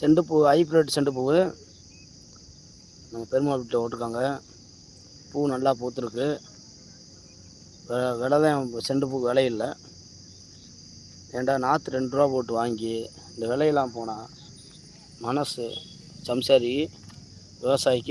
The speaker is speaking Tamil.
செண்டு பூ ஹைப்ரிட் செண்டு பூ. நம்ம பெருமாள் வீட்டில் விட்டுருக்காங்க பூ நல்லா பூத்துருக்கு. விலை தான் செண்டு பூ விலை இல்லை. ஏன்டா நாற்று ரெண்டு ரூபா போட்டு வாங்கி இந்த விலையெல்லாம் போனால் மனசு சம்சாரி விவசாயிக்கு